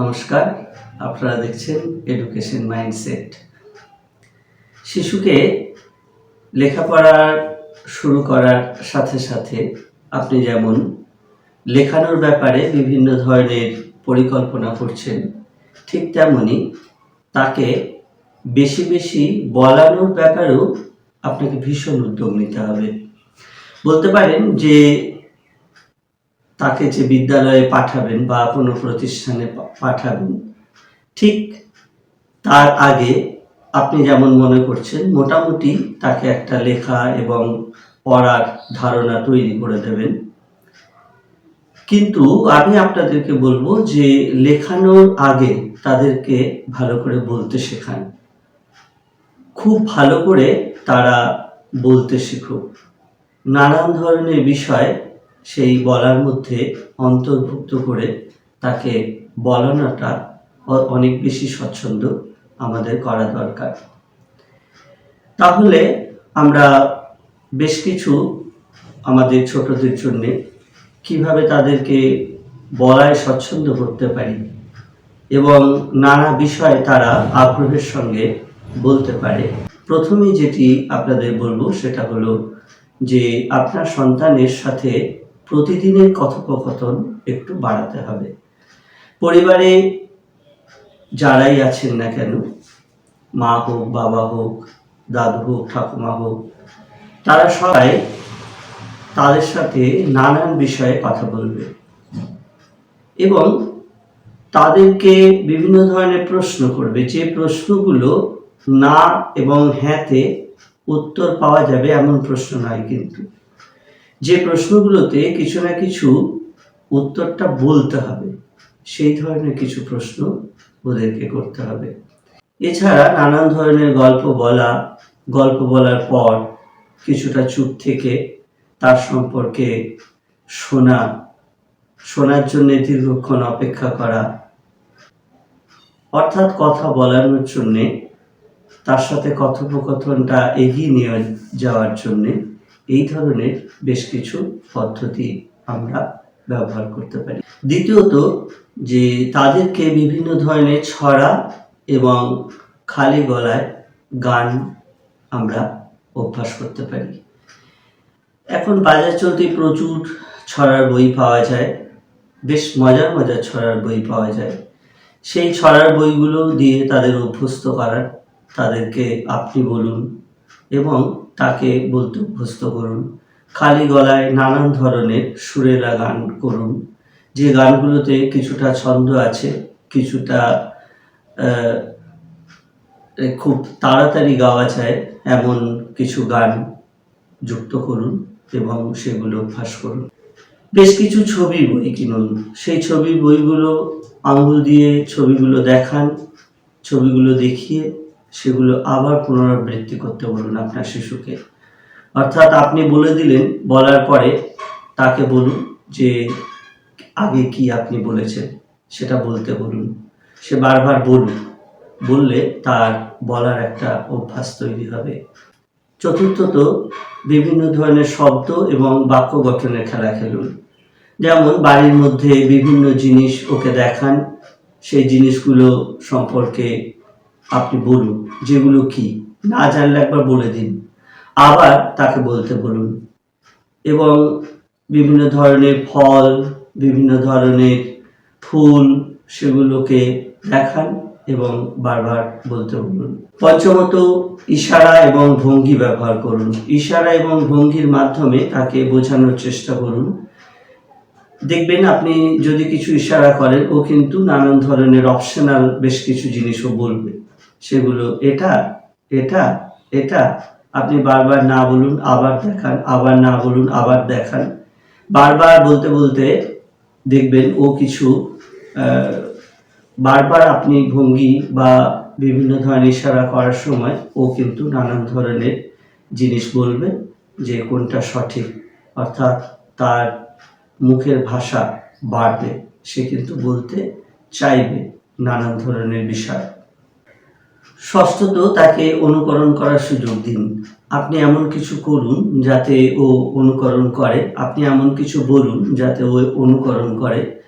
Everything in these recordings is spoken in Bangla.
নমস্কার, আপনারা দেখছেন এডুকেশন মাইন্ডসেট শিশুকে লেখাপড়া শুরু করার সাথে সাথে আপনি যেমন লেখানোর ব্যাপারে বিভিন্ন ধরনের পরিকল্পনা করছেন, ঠিক তেমনি তাকে বেশি বেশি বলানোর ব্যাপারেও আপনাকে ভীষণ উদ্যোগ নিতে হবে। বলতে পারেন যে তাকে যে বিদ্যালয়ে পাঠাবেন বা কোনো প্রতিষ্ঠানে পাঠাবেন, ঠিক তার আগে আপনি যেমন মনে করছেন, মোটামুটি তাকে একটা লেখা এবং পড়ার ধারণা তৈরি করে দেবেন। কিন্তু আমি আপনাদেরকে বলব যে লেখানোর আগে তাদেরকে ভালো করে বলতে শেখান। খুব ভালো করে তারা বলতে শিখুক। নানান ধরনের বিষয় সেই বলার মধ্যে অন্তর্ভুক্ত করে তাকে বলানোটা অনেক বেশি স্বচ্ছন্দ আমাদের করা দরকার। তাহলে আমরা বেশ কিছু আমাদের ছোটদের জন্য কীভাবে তাদেরকে বলায় স্বচ্ছন্দ করতে পারি এবং নানা বিষয়ে তারা আগ্রহের সঙ্গে বলতে পারে। প্রথমেই যেটি আপনাদের বলব সেটা হলো যে আপনার সন্তানের সাথে প্রতিদিনের কথোপকথন একটু বাড়াতে হবে। পরিবারে যারাই আছেন না কেন, মা হোক, বাবা হোক, দাদু হোক, ঠাকুমা হোক, তারা সবাই তাদের সাথে নানান বিষয়ে কথা বলবে এবং তাদেরকে বিভিন্ন ধরনের প্রশ্ন করবে। যে প্রশ্নগুলো না এবং হ্যাঁতে উত্তর পাওয়া যাবে এমন প্রশ্ন নয় কিন্তু। যে প্রশ্নগুলোতে কিছু না কিছু উত্তরটা বলতে হবে, সেই ধরনের কিছু প্রশ্ন ওদেরকে করতে হবে। এছাড়া নানান ধরনের গল্প বলা, গল্প বলার পর কিছুটা চুপ থেকে তার সম্পর্কে শোনা, শোনার জন্য দীর্ঘক্ষণ অপেক্ষা করা, অর্থাৎ কথা বলানোর জন্যে, তার সাথে কথোপকথনটা এগিয়ে নিয়ে যাওয়ার জন্যে এই ধরনের বেশ কিছু পদ্ধতি আমরা ব্যবহার করতে পারি। দ্বিতীয়ত যে তাদেরকে বিভিন্ন ধরনের ছড়া এবং খালি গলায় গান আমরা অভ্যাস করতে পারি। এখন বাজার চলতে প্রচুর ছড়ার বই পাওয়া যায়, বেশ মজার মজার ছড়ার বই পাওয়া যায়। সেই ছড়ার বইগুলো দিয়ে তাদের অভ্যস্ত করার তাদেরকে আপনি বলুন এবং তাকে বলতে অভ্যস্ত করুন। খালি গলায় নানান ধরনের সুরেলা গান করুন। যে গানগুলোতে কিছুটা ছন্দ আছে, কিছুটা খুব তাড়াতাড়ি গাওয়া যায়, এমন কিছু গান যুক্ত করুন এবং সেগুলো অভ্যাস করুন। বেশ কিছু ছবি বই কিনুন। সেই ছবি বইগুলো আঙুল দিয়ে ছবিগুলো দেখান, ছবিগুলো দেখিয়ে সেগুলো আবার পুনরাবৃত্তি করতে বলুন আপনার শিশুকে। অর্থাৎ আপনি বলে দিলেন, বলার পরে তাকে বলুন যে, আগে কি আপনি বলেছেন সেটা বলতে বলুন। সে বারবার বলুন, বললে তার বলার একটা অভ্যাস তৈরি হবে। চতুর্থত, বিভিন্ন ধরনের শব্দ এবং বাক্য গঠনের খেলা খেলুন। যেমন বাড়ির মধ্যে বিভিন্ন জিনিস ওকে দেখান, সেই জিনিসগুলো সম্পর্কে আপনি বলুন, যেগুলো কি? না জানলে একবার বলে দিন। আবার তাকে বলতে বলুন। এবং বিভিন্ন ধরনের ফল, বিভিন্ন ধরনের ফুল সেগুলোকে দেখান এবং বারবার বলতে বলুন। পঞ্চমত, ইশারা এবং ভঙ্গি ব্যবহার করুন। ইশারা এবং ভঙ্গির মাধ্যমে তাকে বোঝানোর চেষ্টা করুন। দেখবেন আপনি যদি কিছু ইশারা করেন, ও কিন্তু নানান ধরনের অপশনাল বেশ কিছু জিনিসও বলবে। সেগুলো এটা এটা এটা। আপনি বারবার না বলুন, আবার দেখান, আবার না বলুন, আবার দেখান। বারবার বলতে বলতে দেখবেন ও কিছু বারবার আপনি ভঙ্গি বা বিভিন্ন ধরনের ইশারা করার সময় ও কিন্তু নানান ধরনের জিনিস বলবে যে কোনটা সঠিক। অর্থাৎ তার মুখের ভাষা বাড়বে, সে কিন্তু বলতে চাইবে নানান ধরনের বিষয়। ষষ্ঠত তাকে অনুকরণ করার সুযোগ দিন। আপনি এমন কিছু করুন যাতে ও অনুকরণ করে। আপনি এমন কিছু বলুন যাতে ও অনুকরণ করে।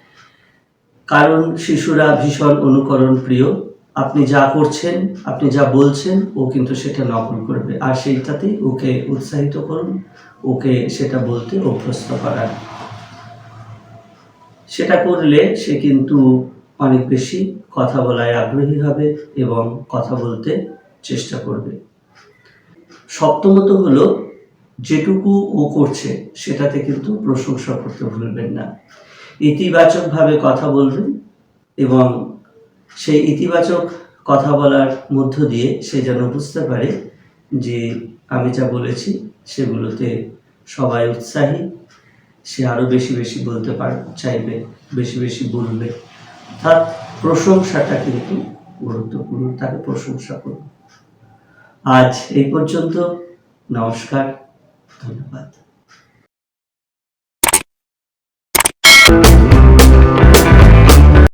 কারণ শিশুরা ভীষণ অনুকরণ প্রিয়। আপনি যা করছেন, আপনি যা বলছেন, ও কিন্তু সেটা নকল করবে। আর সেইটাতেই ওকে উৎসাহিত করুন, ওকে সেটা বলতে অভ্যস্ত করার। সেটা করলে সে কিন্তু অনেক বেশি কথা বলায় আগ্রহী হবে এবং কথা বলতে চেষ্টা করবে। সপ্তমত হলো, যেটুকু ও করছে, সেটাতে কিন্তু প্রশংসা করতে ভুলবেন না। ইতিবাচকভাবে কথা বলবেন এবং সেই ইতিবাচক কথা বলার মধ্য দিয়ে সে যেন বুঝতে পারে যে আমি যা বলেছি, সেগুলোতে সবাই উৎসাহী। সে আরও বেশি বেশি বলতে পার, চাইবে, বেশি বেশি বলবে। অর্থাৎ প্রশংসাটা কিন্তু গুরুত্বপূর্ণ তাকে প্রশংসা করুন। আজ এই পর্যন্ত নমস্কার ধন্যবাদ।